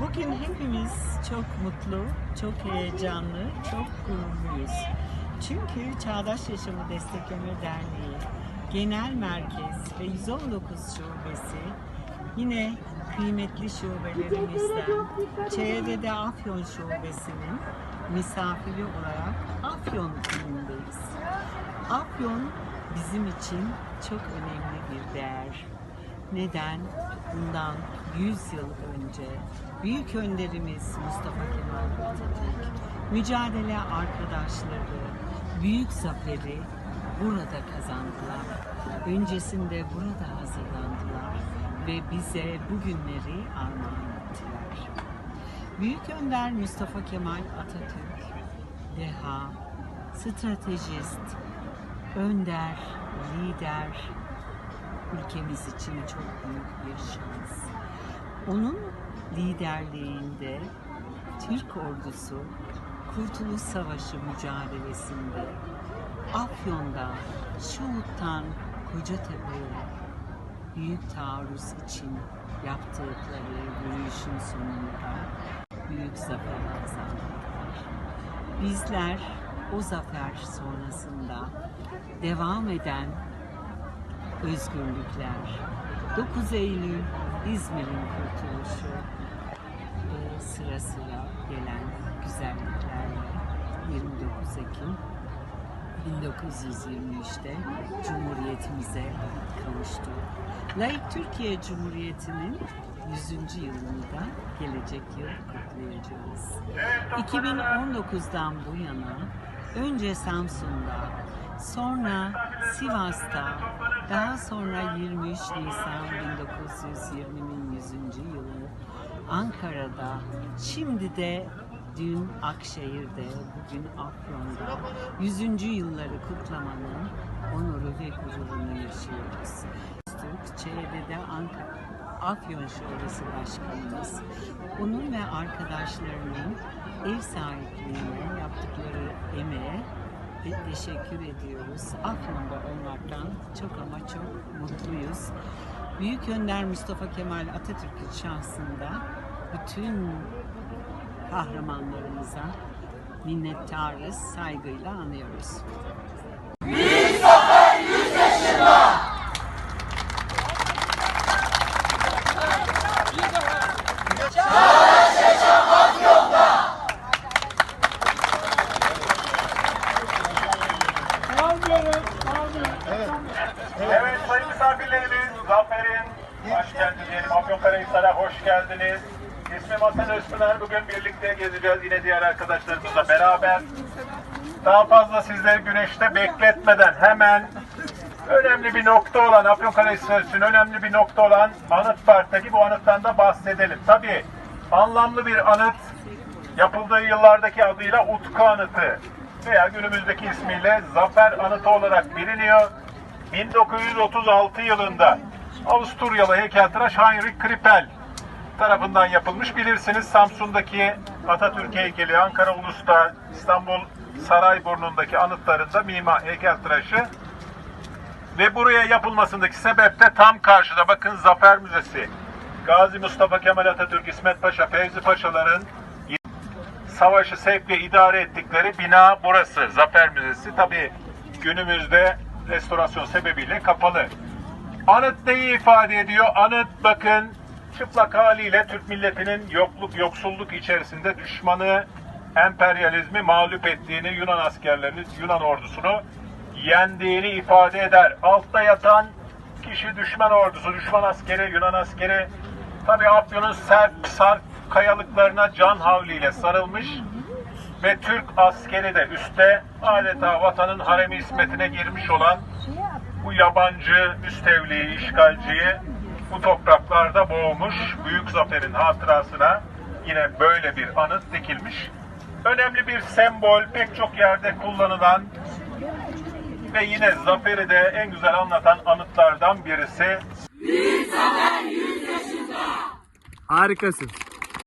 Bugün hepimiz çok mutlu, çok heyecanlı, çok gururluyuz. Çünkü Çağdaş Yaşamı Destekleme Derneği Genel Merkez ve 119 Şubesi yine kıymetli şubelerimizden Çevre'de Afyon Şubesi'nin misafiri olarak Afyon ilindeyiz. Afyon bizim için çok önemli bir değer. Neden? Bundan 100 yıl önce büyük önderimiz Mustafa Kemal Atatürk, mücadele arkadaşları, büyük zaferi burada kazandılar. Öncesinde burada hazırlandılar ve bize bugünleri armağan ettiler. Büyük önder Mustafa Kemal Atatürk, deha, stratejist, önder, lider, ülkemiz için çok büyük bir şans. Onun liderliğinde Türk ordusu Kurtuluş Savaşı mücadelesinde Afyon'da, Şuhut'tan Kocatepe'ye büyük taarruz için yaptıkları yürüyüşün sonunda büyük zafer kazandılar. Bizler o zafer sonrasında devam eden özgürlükler, 9 Eylül İzmir'in kurtuluşu ve sıra sıra gelen güzelliklerle 29 Ekim 1923'te Cumhuriyetimize kavuştu. Layık Türkiye Cumhuriyeti'nin 100. yılını da gelecek yıl kutlayacağız. 2019'dan bu yana önce Samsun'da, sonra Sivas'ta, daha sonra 23 Nisan 1920'nin 100. yılı Ankara'da, şimdi de dün Akşehir'de, bugün Afyon'da 100. yılları kutlamanın onuru ve gururunu yaşıyoruz. Türk Çevre'de Ankara, Afyon Şubesi Başkanımız, onun ve arkadaşlarının ev sahipliğine yaptıkları emeğe te- teşekkür ediyoruz. Afyon'da olmaktan çok ama çok mutluyuz. Büyük Önder Mustafa Kemal Atatürk'ün şahsında bütün kahramanlarımıza minnettarız, saygıyla anıyoruz. Evet sayın misafirlerimiz, Zafer'in başkenti diyelim Afyonkarahisar'a hoş geldiniz. İsmim Hasan Özpınar. Bugün birlikte gezeceğiz yine diğer arkadaşlarımızla beraber. Daha fazla sizleri güneşte bekletmeden hemen önemli bir nokta olan Afyonkarahisar için önemli bir nokta olan Anıt Park'taki bu anıttan da bahsedelim. Tabii anlamlı bir anıt yapıldığı yıllardaki adıyla Utku Anıtı veya günümüzdeki ismiyle Zafer Anıtı olarak biliniyor. 1936 yılında Avusturyalı heykeltıraş Heinrich Krippel tarafından yapılmış. Bilirsiniz Samsun'daki Atatürk heykeli, Ankara Ulus'ta, İstanbul Sarayburnu'ndaki anıtlarında mimar heykeltıraşı ve buraya yapılmasındaki sebep de tam karşıda bakın Zafer Müzesi. Gazi Mustafa Kemal Atatürk, İsmet Paşa, Fevzi Paşaların savaşı sevkle idare ettikleri bina burası. Zafer Müzesi. Tabi günümüzde restorasyon sebebiyle kapalı. Anıt neyi ifade ediyor? Anıt bakın çıplak haliyle Türk milletinin yokluk, yoksulluk içerisinde düşmanı emperyalizmi mağlup ettiğini Yunan askerlerini, Yunan ordusunu yendiğini ifade eder. Altta yatan kişi düşman ordusu, düşman askeri, Yunan askeri. Tabi Afyon'un sert, sarp kayalıklarına can havliyle sarılmış ve Türk askeri de üstte adeta vatanın haremi ismetine girmiş olan bu yabancı müstevliyi, işgalciyi bu topraklarda boğmuş. Büyük zaferin hatırasına yine böyle bir anıt dikilmiş. Önemli bir sembol, pek çok yerde kullanılan ve yine zaferi de en güzel anlatan anıtlardan birisi. Harikasın.